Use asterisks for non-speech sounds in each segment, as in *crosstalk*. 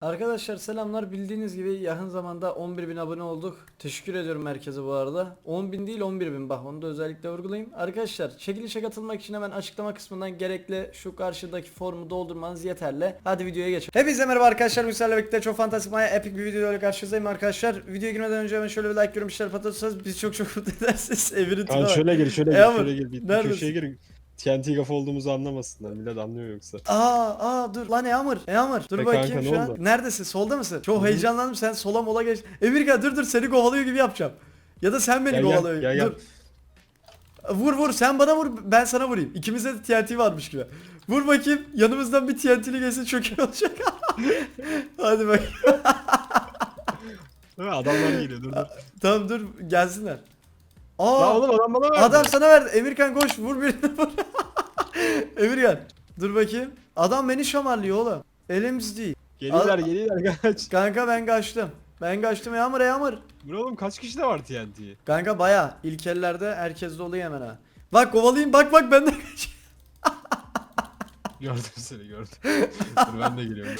Arkadaşlar selamlar bildiğiniz gibi yakın zamanda 11.000 abone olduk. Teşekkür ediyorum herkese bu arada. 10.000 değil 11.000 bak onu da özellikle vurgulayayım. Arkadaşlar çekilişe katılmak için hemen açıklama kısmından gerekli şu karşıdaki formu doldurmanız yeterli. Hadi videoya geçelim. Hepinize merhaba arkadaşlar. Bu sizlerle birlikte çok fantastik maya epik bir video ile karşınızdayım arkadaşlar. Videoya girmeden önce hemen şöyle bir like yorum işler patlatırsanız biz çok çok mutlu edersiniz. Kaan tipe şöyle gir şöyle gir şöyle gir. Bir, köşeye gir. TNT kafa olduğumuzu anlamasınlar. Millet anlıyor yoksa. Aa aa dur lan Yağmur Yağmur dur E bakayım kanka, şu ne an. oldu? Neredesin solda mısın? Çok heyecanlandım sen sola mola geç. Emirkan dur dur seni kovalıyor gibi yapacağım. Ya da sen beni Gel, gel, kovalıyor. gel, gel. dur. Vur vur sen bana vur ben sana vurayım. İkimizde de TNT varmış gibi. Vur bakayım yanımızdan bir TNT'li gelsin çok iyi olacak. *laughs* Hadi bak. Değil mi? Adamlar geliyor dur dur. tamam dur gelsinler. Aa oğlum adam bana verdi. adam sana verdi. Emirkan koş vur birini vur. *laughs* Emirkan dur bakayım. Adam beni şamarlıyor oğlum. Elimiz değil. Geliyorlar Adam- geliyorlar kaç. Kanka ben kaçtım. Ben kaçtım Yağmur Yağmur. Bu ne oğlum kaç kişi de var TNT'yi? Kanka baya ilk ellerde herkes de oluyor hemen ha. Bak kovalayayım bak bak ben de kaç. *laughs* *laughs* Gördüm seni gördüm. *laughs* dur ben de geliyorum.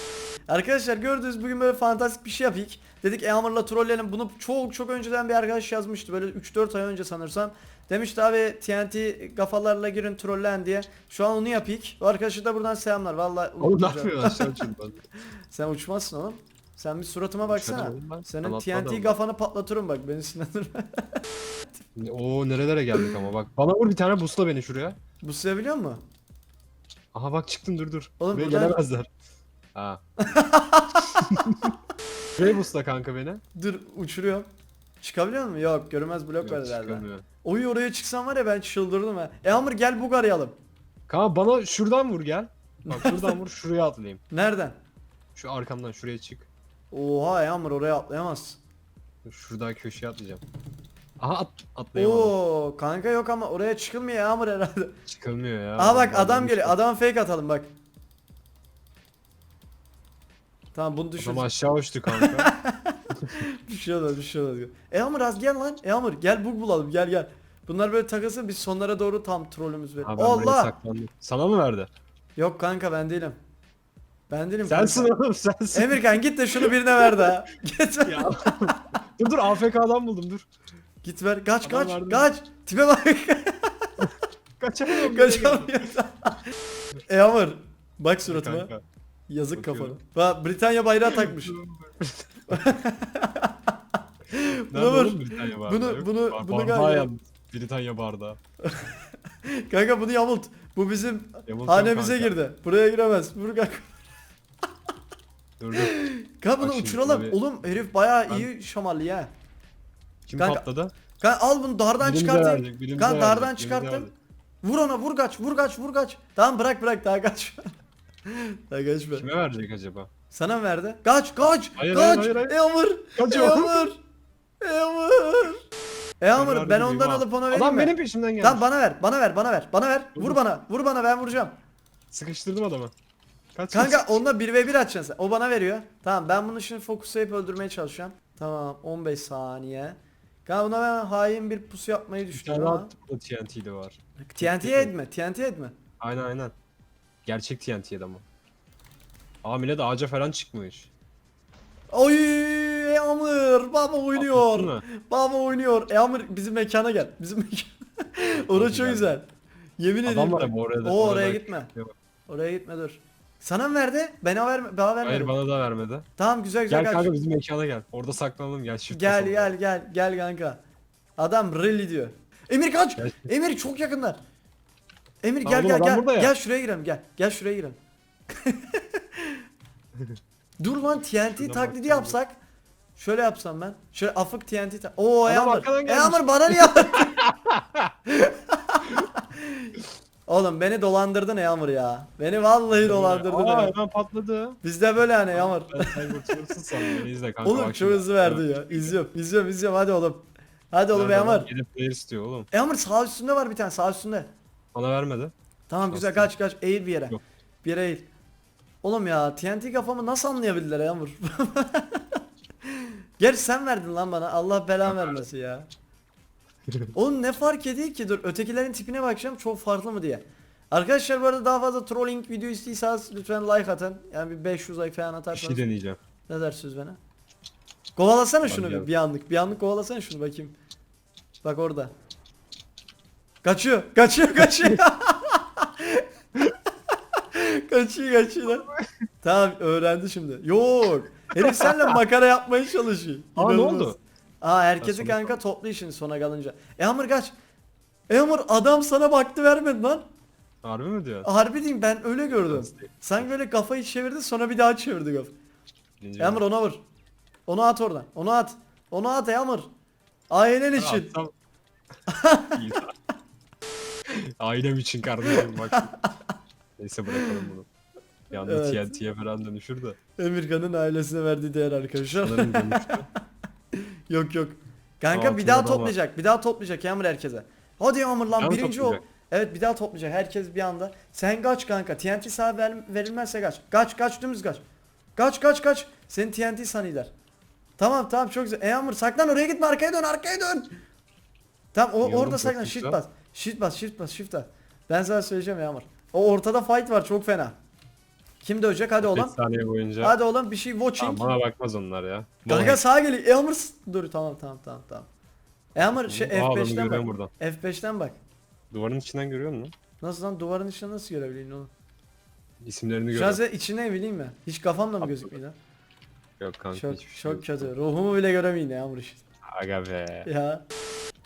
Arkadaşlar gördünüz bugün böyle fantastik bir şey yapayım. Dedik Yağmur'la trolleyelim. Bunu çok çok önceden bir arkadaş yazmıştı. Böyle 3-4 ay önce sanırsam. Demişti abi TNT kafalarla girin trollen diye. Şu an onu yapayım. O arkadaşa da buradan selamlar. Vallahi Oğlum ne yapıyorsun aşağı *laughs* Sen uçmazsın oğlum. Sen bir suratıma baksana. Senin TNT kafanı patlatırım bak beni sinirlendirme. Oo nerelere geldik ama bak. Bana vur bir tane busla beni şuraya. Bu size biliyor musun? Aha bak çıktın dur dur. Oğlum Buraya buradan- gelemezler. Ha. Buraya *laughs* busla kanka beni. Dur uçuruyorum. Çıkabiliyor mu? Yok görünmez blok Yok, var herhalde. çıkamıyor. Oy oraya çıksam var ya ben çıldırdım ha. E Amr gel bug arayalım. Kanka bana şuradan vur gel. Bak *laughs* şuradan vur şuraya atlayayım. Nereden? Şu arkamdan şuraya çık. Oha ya Amr oraya atlayamaz. Şuradan köşeye atlayacağım. Aha at, atlayamadım. Oo kanka yok ama oraya çıkılmıyor ya Amr herhalde. Çıkılmıyor ya. Aa bak adam geliyor. bak. Adam fake atalım bak. Tamam bunu düşür. Adam aşağı uçtu kanka. *laughs* *laughs* Bir şey olmaz bir şey olmaz. E Amr az gel lan. E Amr gel bug bulalım gel gel. Bunlar böyle takılsın biz sonlara doğru tam trollümüz ben buraya Allah. saklandım. Sana mı verdi? Yok kanka ben değilim. Ben değilim. Sensin kanka. oğlum sensin. Emirkan git de şunu birine ver daha. *laughs* Git ya. dur dur AFK'dan buldum dur. Git ver. Kaç Adam kaç verdi. kaç. Tipe bak. *laughs* Kaçamıyorum. Kaçamıyor. e Amr. Bak suratıma. Kanka. Yazık kafana. Bakıyorum. Bak Britanya bayrağı takmış. *laughs* Nerede vur. Britanya bardağı? Bunu- Yok. bunu- Bar- bunu bardağı galiba- yalnız. Britanya bardağı. *laughs* kanka bunu yamult. Bu bizim Yamultacağım hanemize kanka. girdi. Buraya giremez. Vur kanka. Dur dur. Kanka bunu Bak şimdi uçuralım. tabii- Oğlum herif bayağı Ben- iyi şamarlı ya. Kim Kanka, patladı? Kanka al bunu dardan Birimize çıkartayım. verecek, birimize Kanka verecek, dardan birimize çıkarttım. verecek. Vur ona vur kaç vur kaç vur kaç. Tamam bırak bırak daha kaç. *laughs* daha kaçma. Kime verecek acaba? Sana mı verdi? Kaç kaç Hayır, kaç. hayır, hayır, hayır. Eamur. Kaçıyor. Eamur. Eamur. Ben ondan alıp ona vereyim Adam mi? benim peşimden geldi. Tamam bana ver bana ver bana ver bana ver. Vur bana vur bana ben vuracağım. Sıkıştırdım adamı. Kaç Kanka kaç. onunla 1v1 atacaksın sen. O bana veriyor. Tamam ben bunu şimdi fokuslayıp öldürmeye çalışacağım. Tamam 15 saniye. Kanka buna ben hain bir pusu yapmayı Bir düşünüyorum tane ama. at burada TNT'li var. TNT etme TNT etme. Aynen aynen. Gerçek TNT'ydi ama. Aa millet ağaca falan çıkmış. Oy Eamur baba oynuyor. Mı? Baba oynuyor. Eamur bizim mekana gel. Bizim mekana. *laughs* Orası çok güzel. Yemin Adam ederim. var ama orada. O oraya gitme. Oraya gitme dur. Sana mı verdi? Bana verme, bana vermedi. Hayır bana da vermedi. Tamam güzel güzel Gel kaç. kanka bizim mekana gel. Orada saklanalım gel shift Gel gel gel gel kanka. Adam really diyor. Emir kaç. Gel. Emir çok yakınlar. Emir Tamam, gel gel gel. Gel şuraya girelim gel. Gel şuraya girelim. *laughs* Dur lan TNT Şuradan taklidi yapsak. Şöyle yapsam ben. Şöyle afık TNT ta- Oo gelmiş. Eamur bana niye *laughs* *laughs* Oğlum beni dolandırdın Eamur ya. Beni vallahi dolandırdın Aa ya. hemen patladı. Bizde böyle hani Eamur. Ben Cyber Toors'un sandım. İzle kanka. Oğlum bak çok şimdi. hızlı verdi ya. İzliyorum izliyorum izliyorum hadi oğlum. Hadi oğlum Nerede? Eamur. Yedi player istiyor oğlum. Eamur sağ üstünde var bir tane sağ üstünde. Bana vermedi. Tamam güzel kaç kaç eğil bir yere. Yok. Bir yere eğil. Oğlum ya TNT kafamı nasıl anlayabildiler Yağmur? *laughs* Gerçi sen verdin lan bana. Allah belanı vermesin ya. *laughs* Oğlum ne fark ediyor ki? Dur ötekilerin tipine bakacağım çok farklı mı diye. Arkadaşlar bu arada daha fazla trolling video istiyorsanız lütfen like atın. Yani bir 500 like falan Bir atarsanız. şey deneyeceğim. Ne dersiniz bana? Kovalasana şunu bir, gel. bir anlık. Bir anlık kovalasana şunu bakayım. Bak orada. Kaçıyor. Kaçıyor kaçıyor. *laughs* kaçıyor kaçıyor lan. Tamam öğrendi şimdi. Yok. Herif seninle makara yapmaya çalışıyor. Aa, ne İnanılmaz. oldu? Aa herkesi sonu kanka toplu işin sona kalınca. Eamur kaç. Eamur adam sana baktı vermedi lan. Harbi mi diyor? Harbi diyeyim ben öyle gördüm. Sanki böyle kafayı çevirdi sonra bir daha çevirdi kaf. Birinci Eamur ona vur. Onu at oradan. Onu at. Onu at Eamur. Ailen bölüm. için. Atsam- *laughs* İyi. Ailem için kardeşim bak. Neyse bırakalım bunu. Bir anda Evet. TNT'ye falan dönüşür de. Emirkan'ın ailesine verdiği değer arkadaşlar. Sanırım dönüştü. *laughs* yok yok. Kanka bir daha toplayacak. Bir daha toplayacak Eamur herkese. Hadi Eamur lan birinci ol. toplayacak? Evet bir daha toplayacak herkes bir anda. Sen kaç kanka. TNT sağ ver, verilmezse kaç. Kaç kaç dümdüz kaç. Kaç kaç kaç. Seni TNT sanıyorlar. Tamam tamam çok güzel. Eamur saklan oraya gitme arkaya dön arkaya dön. Tamam o, İyi oğlum, orada çok saklan güzel. shift bas. Shift bas shift bas shift bas. Ben sana söyleyeceğim Eamur. O ortada fight var çok fena. Kim dövecek hadi 5 oğlum. saniye boyunca. Hadi oğlum bir şey watching. Tamam, bana bakmaz onlar ya. Kanka sağa geliyor. Eamur s- dur tamam tamam tamam tamam. Eamur şey Aa, adamı F5'ten bak. görüyorum buradan. F5'ten bak. Duvarın içinden görüyor musun? Nasıl lan duvarın içine nasıl görebileyim oğlum? İsimlerini Şu an görüyorum. içine bileyim mi? Hiç kafamla mı gözükmüyor lan? Yok kanka Çok hiçbir şey çok yok. kötü. Ruhumu bile göremeyin Eamur işte. Aga be. Ya.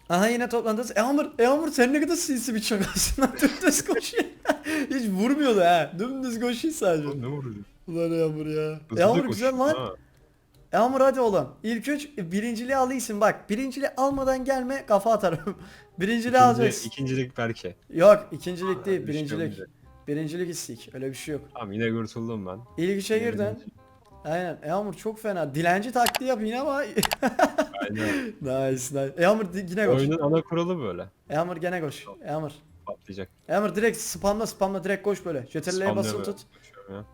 Aha yine toplandınız. Eamur, Eamur sen ne kadar sinsi bir çakasın lan. Dümdüz koşuyor. *laughs* Hiç vurmuyordu ha. Dümdüz koşuyor sadece. Oğlum ne vuruyor? Ulan Eamur ya. Hızlı da Eamur güzel koşuyor, lan. ha. Eamur hadi oğlum. İlk üç birinciliği alıyorsun bak. Birinciliği almadan gelme kafa atarım. *laughs* Birinciliği İkinci- alacaksın. İkincilik belki. Yok ikincilik değil bir birincilik. olmayacak. Birincilik istik öyle bir şey yok. Tamam yine kurtuldum ben. İlk üçe Yine girdin. birinci. Aynen. Eamur çok fena. Dilenci taktiği yap yine ama. Aynen. *laughs* nice nice. Di- yine koş. Oyunun ana kuralı böyle. Eamur gene koş. Eamur. Patlayacak. Eamur direkt spamla spamla direkt koş böyle. CTRL'ye Spamlıyor basılı böyle. tut. Koşuyorum ya.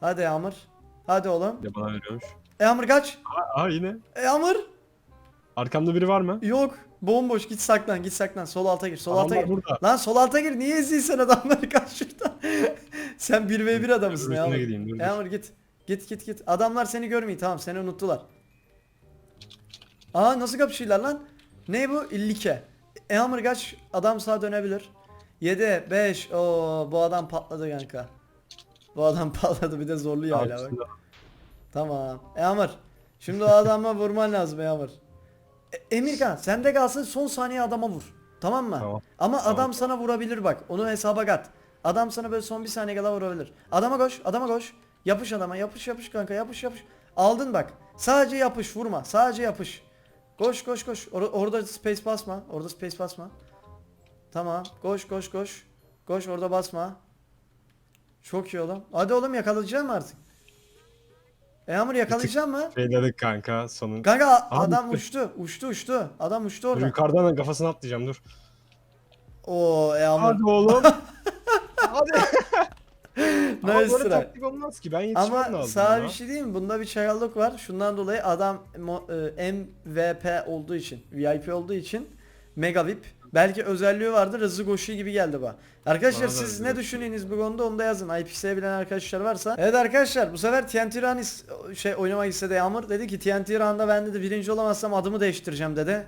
Hadi Eamur. Hadi oğlum. Bir de bana veriyormuş. Eamur kaç. Aa, aa yine. Eamur. Arkamda biri var mı? Yok. Bomboş git saklan git saklan. Sol alta gir. Sol alta Adamlar gir. burada. Lan sol alta gir. Niye izliyorsun adamları *laughs* kaç şurada. Sen 1v1 adamısın gideyim, dur, dur. Eamur git. Git git git. Adamlar seni görmüyor tamam seni unuttular. Aa nasıl kapışıyorlar lan? Ne bu? İllike. Eamur kaç adam sağa dönebilir. 7 5 o bu adam patladı kanka. Bu adam *laughs* patladı bir de zorluyor hala bak. Arkasında. Tamam. Eamur. Şimdi o adama *laughs* vurman lazım Eamur. E, Emirkan sen de kalsın son saniye adama vur. Tamam mı? Tamam. Ama Tamam. adam sana vurabilir bak. Onu hesaba kat. Adam sana böyle son bir saniye kala vurabilir. Adama koş, adama koş. Yapış adama, yapış yapış kanka, yapış yapış. Aldın bak. Sadece yapış, vurma. Sadece yapış. Koş koş koş. Or- orada space basma. Orada space basma. Tamam. Koş koş koş. Koş orada basma. Çok iyi oğlum. Hadi oğlum yakalayacağım artık. Eamur yakalayacak mı? Şeyledik kanka sonun. Kanka Abi, adam uçtu. Uçtu uçtu. Adam uçtu orada. yukarıdan kafasına atlayacağım dur. Oo Eamur. Hadi oğlum. *laughs* Hadi. Ama Nice böyle try. taktik olmaz ki ben yetişmem Ama lazım. sana ya. bir şey diyeyim mi? Bunda bir çakallık var. Şundan dolayı adam mo- e, MVP olduğu için, VIP olduğu için Mega VIP. Belki özelliği vardır. Hızlı koşuyor gibi geldi bana. Arkadaşlar Bana da siz ne düşünüyorsunuz bu konuda onu da yazın. IPX'e bilen arkadaşlar varsa. Evet arkadaşlar bu sefer TNT Run is- şey oynamak istedi Yağmur. Dedi ki TNT Run'da ben dedi birinci olamazsam adımı değiştireceğim dedi.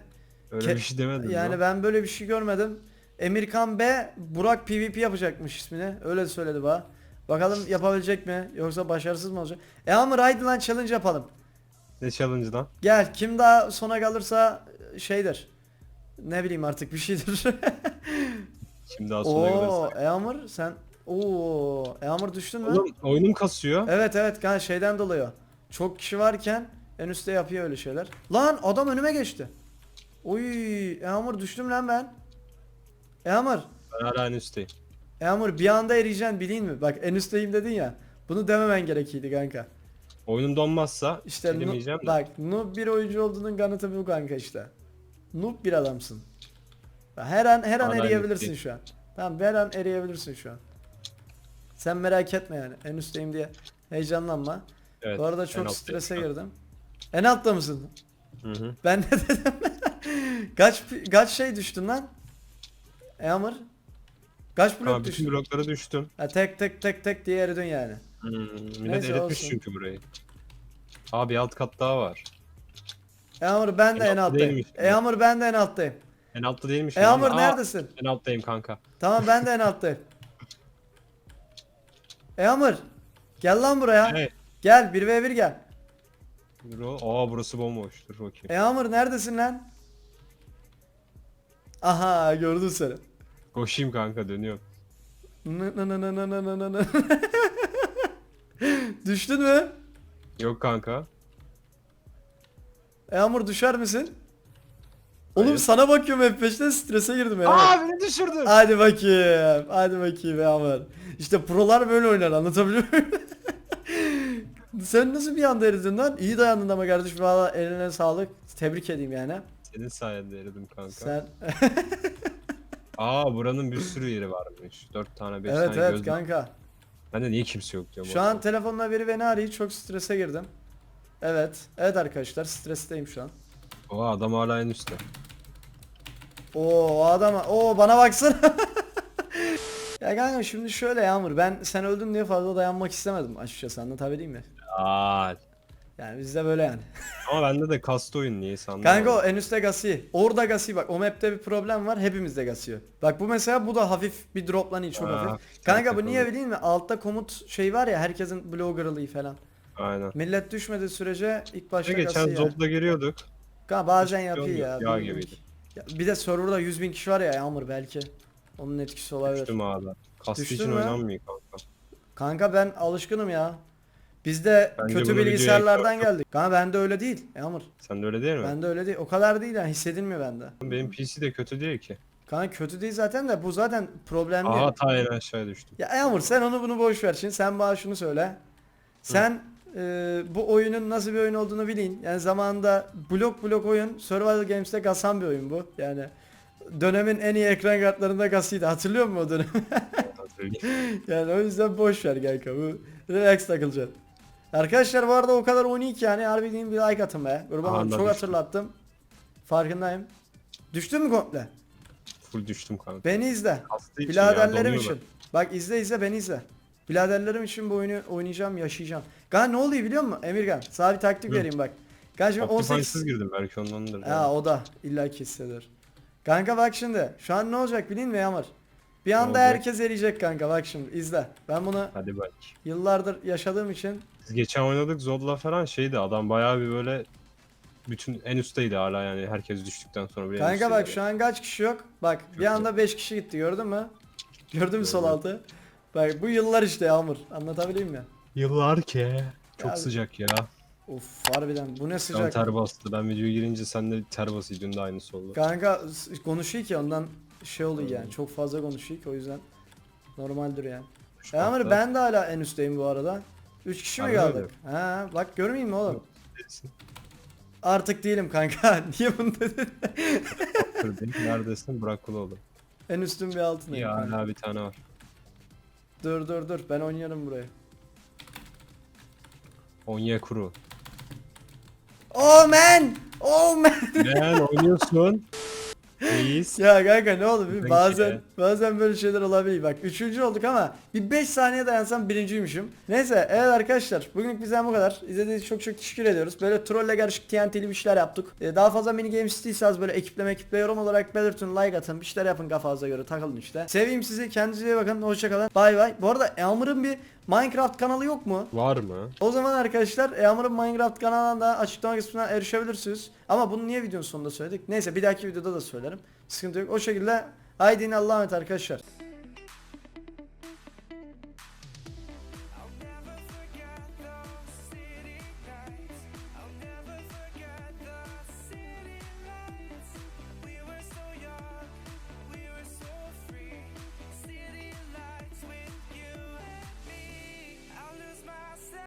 Öyle Ke- bir şey demedim Yani ya. ben böyle bir şey görmedim. Emirkan B Burak PvP yapacakmış ismini. Öyle söyledi bana. Bakalım yapabilecek mi yoksa başarısız mı olacak? E ama lan challenge yapalım. Ne challenge'dan? Gel kim daha sona kalırsa şeydir. Ne bileyim artık bir şeydir. *laughs* Şimdi daha sonra Oo, göreceğiz. Eamur sen Oo, Eamur düştün mü? Oğlum oyunum kasıyor. Evet evet kanka şeyden dolayı. Çok kişi varken en üstte yapıyor öyle şeyler. Lan adam önüme geçti. Oy, Eamur düştüm lan ben. Eamur, Ben hala en üstteyim. Eamur bir anda eriyeceksin bileyim mi? Bak en üstteyim dedin ya. Bunu dememen gerekiydi kanka. Oyunum donmazsa İşte nu- elimeyeceğim de. bak noob bir oyuncu olduğunun kanıtı bu kanka işte. Noob bir adamsın. Her an her an Hala eriyebilirsin noob şu an. Tamam her an eriyebilirsin şu an. Sen merak etme yani. En üstteyim diye heyecanlanma. Evet, Bu arada çok strese girdim. En altta mısın? Hı hı. Ben ne dedim? *laughs* kaç kaç şey düştün lan? Eamur? Kaç blok Tamam, bütün düştün? bloklara düştüm. Ha, tek tek tek tek diye eridin yani. Hmm, millet Neyse, eritmiş olsun. çünkü burayı. Aa bir alt kat daha var. Yağmur ben de En en altta alttayım. Yağmur ben de en alttayım. En altta değilmiş. Yağmur Aa, neredesin? En alttayım kanka. Tamam ben de en alttayım. Yağmur gel lan buraya. Evet. Gel 1v1 gel. Dur o- Aa burası bomboş. Dur bakayım. Yağmur neredesin lan? Aha gördün seni. Koşayım kanka dönüyorum. Düştün mü? Yok kanka. Yağmur düşer misin? Oğlum Hayır. sana bakıyorum hep peşten strese girdim ya. Aa beni düşürdün. Hadi bakayım. Hadi bakayım Yağmur. İşte prolar böyle oynar anlatabiliyor muyum? *laughs* Sen nasıl bir anda eridin lan? İyi dayandın ama kardeşim. Valla eline sağlık. Tebrik edeyim yani. Senin sayende eridim kanka. Sen *laughs* Aa buranın bir sürü yeri varmış. 4 tane 5 evet tane evet göz. kanka. Bende niye kimse yok diyorum. Şu an telefonla biri beni arıyor. Çok strese girdim. Evet. Evet arkadaşlar stresteyim şu an. Oha adam hala en üstte. Oo o adama. Oo bana baksana. *laughs* ya kanka şimdi şöyle Yağmur ben sen öldün diye fazla dayanmak istemedim açıkçası anlatabileyim mi? Aa. Yani bizde böyle yani. *laughs* Ama bende de kastı oyun niye sandım. Kanka o en üstte Gasi. Orada Gasi bak o map'te bir problem var hepimizde Gasi. Bak bu mesela bu da hafif bir droplanıyor çok Aa, hafif. Kanka bu niye biliyor musun? Altta komut şey var ya herkesin bloggerlığı falan. Aynen. Millet düşmediği sürece ilk başta geçen ya. Zod'da giriyorduk. Kanka bazen Hiç yapıyor ya. yağ bilmiyorum gibiydi. ki. Ya bir de serverda 100 bin kişi var ya Yağmur belki. Onun etkisi olabilir. Düştüm ağda. Kastı Düştün için mü? oynanmıyor kanka. Kanka ben alışkınım ya. Biz de Bence kötü bunu videoya bilgisayarlardan ekle. geldik. Kanka bende öyle değil Yağmur. Sen de öyle değil mi? Bende öyle değil. O kadar değil yani hissedilmiyor bende. Benim PC de kötü değil ki. Kanka kötü değil zaten de bu zaten problem değil. Aha ta en aşağıya düştüm. Ya Yağmur sen onu bunu boş ver şimdi sen bana şunu söyle. Sen e, bu oyunun nasıl bir oyun olduğunu bilin. Yani zamanında blok blok oyun Survival Games'te gasan bir oyun bu. Yani dönemin en iyi ekran kartlarında gasıydı. Hatırlıyor musun o dönem? *laughs* Hatırlayayım. yani o yüzden boş ver kanka. Bu relax takılacaksın. Arkadaşlar bu arada o kadar oynuyor ki yani harbi diyeyim bir like atın be. Da çok düştüm. hatırlattım. Farkındayım. Düştün mü komple? Full düştüm kanka. Beni izle. Biraderlerim için. Bak izle izle beni izle. Biraderlerim için bu oyunu oynayacağım, yaşayacağım. Gan ne oluyor biliyor musun Emirgan? Sana bir taktik Hı. vereyim bak. Gan şimdi ben. 18... Optifine'sız girdim belki ondandır. Ha o da illa ki hisseder. Kanka bak şimdi. Şu an ne olacak bilin mi Yağmur? Bir anda herkes eriyecek kanka bak şimdi izle. Ben bunu Hadi bak. yıllardır yaşadığım için Biz geçen oynadık Zod'la falan şeydi adam bayağı bir böyle bütün en üstteydi hala yani herkes düştükten sonra bir Kanka bak şu an kaç kişi yok? Bak bir Yok, anda 5 kişi gitti gördün mü? *laughs* Gördün mü sol altı? Bak bu yıllar işte Yağmur. Anlatabileyim mi? Yıllar ki. Çok Ya- sıcak ya. Of harbiden bu ne Ben sıcak. ter bastı. Ben videoya girince sen de ter basıyı. Dün de aynısı oldu. Kanka s- konuşuyor ki ondan şey oluyor yani çok fazla konuşuyor ki o yüzden normaldir yani. Şu Yağmur hafta ben de hala en üstteyim bu arada. 3 kişi mi Harbi kaldık? Ha bak görmeyeyim mi oğlum? değilsin. Artık değilim kanka. *laughs* Niye bunu dedin? Kırdın. Neredesin? Bırakılı en üstün bir altındayım. Ya kanka. hala bir tane var. Dur dur dur ben oynarım burayı. Onyekuru. Oh man! Oh man! Ne oynuyorsun? Reis. Ya kanka ne oldu? Bir bazen bazen böyle şeyler olabiliyor. Bak üçüncü olduk ama bir 5 saniye dayansam birinciymişim. Neyse evet arkadaşlar bugünlük bizden bu kadar. İzlediğiniz için çok çok teşekkür ediyoruz. Böyle trolle karışık TNT'li bir şeyler yaptık. Ee, daha fazla mini games istiyorsanız böyle ekipleme ekiple yorum olarak belirtin, like atın, bir şeyler yapın kafanıza göre takılın işte. Seveyim sizi, kendinize iyi bakın, hoşçakalın. Bay bay. Bu arada Yağmur'un bir Minecraft kanalı yok mu? Var mı? O zaman arkadaşlar Yağmur'un Minecraft kanalına açıklama kısmına erişebilirsiniz. Ama bunu niye videonun sonunda söyledik? Neyse bir dahaki videoda da söylerim. Sıkıntı yok. O şekilde haydi yine Allah'a emanet arkadaşlar.